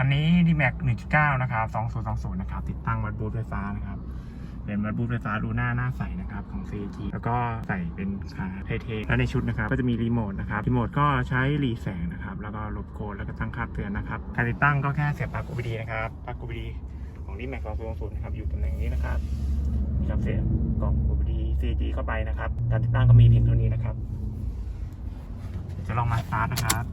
คันนี้ d m a x 1.9 นะครับ 2020 นะครับ ติดตั้งวัดบูทไฟฟ้านะครับ เป็นวัดบูทไฟฟ้ารูหน้าหน้าใสนะครับ ของ CAG แล้วก็ใส่เป็นขาเท่ๆแล้วในชุดนะครับ ก็จะมีรีโมทนะครับ รีโมทก็ใช้รีแสงนะครับ แล้วก็ลบโคแล้วก็ตั้งค่าเตือนนะครับ การติดตั้งก็แค่เสียบปลั๊ก OBD นะครับปลั๊ก OBD ของ d m a x 2020 นะครับ อยู่ตำแหน่งนี้นะครับนะครับเสียบกล่อง OBD CAG เข้าไปนะครับ การติดตั้งก็มีเพียงเท่านี้นะครับ จะลองมาสตาร์ทนะครับ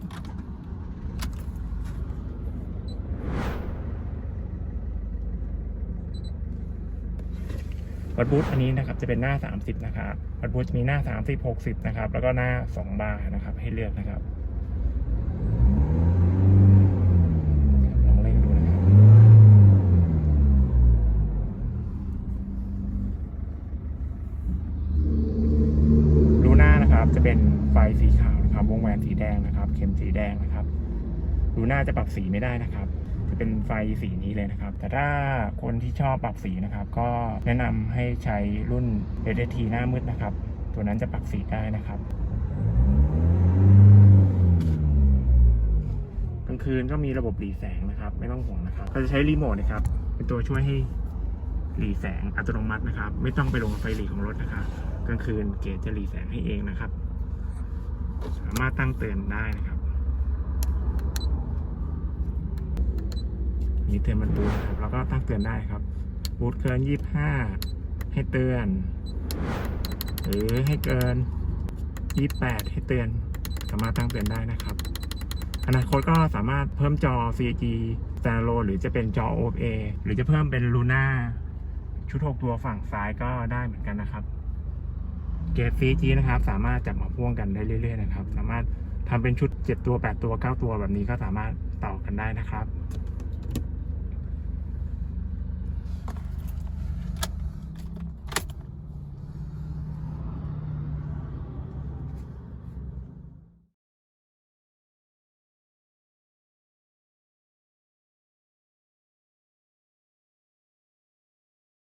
วัดบูธอันนี้นะครับจะเป็นหน้า 30 นะครับวัดบูธจะมีหน้า 30 60 นะครับ แล้วก็หน้า 2 บาร์นะครับ ให้เลือกนะครับลองเล่นดูนะครับ รูหน้านะครับจะเป็นไฟสีขาวนะครับ วงแหวนสีแดงนะครับ เข็มสีแดงนะครับ รูหน้าจะปรับสีไม่ได้นะครับ จะเป็นไฟสีนี้เลยนะครับ แต่ถ้าคนที่ชอบปรับสีนะครับ ก็แนะนำให้ใช้รุ่น LT หน้ามืดนะครับ ตัวนั้นจะปรับสีได้นะครับกลางคืนก็มีระบบหลีแสงนะครับ ไม่ต้องห่วงนะครับเราจะใช้รีโมทนะครับ เป็นตัวช่วยให้หลีแสงอัตโนมัตินะครับ ไม่ต้องไปลงไฟหลีของรถนะครับกลางคืนเกจจะหลีแสงให้เองนะครับ สามารถตั้งเตือนได้นะครับ มีเตือนมันบูทนะครับแล้วก็ตั้งเตือนได้ครับบูทเกินยี่ห้าให้เตือน หรือให้เกินยี่แปดให้เตือน สามารถตั้งเตือนได้นะครับอนาคตก็สามารถเพิ่มจอ CG Stereo หรือจะเป็นจอ oa หรือจะเพิ่มเป็น Luna ชุด 6 ตัวฝั่งซ้ายก็ได้เหมือนกันนะครับ เกรด CG นะครับ สามารถจับมาพ่วงกันได้เรื่อยๆนะครับ สามารถทำเป็นชุด 7 ตัว 8 ตัว 9 ตัวแบบนี้ก็สามารถต่อกันได้นะครับ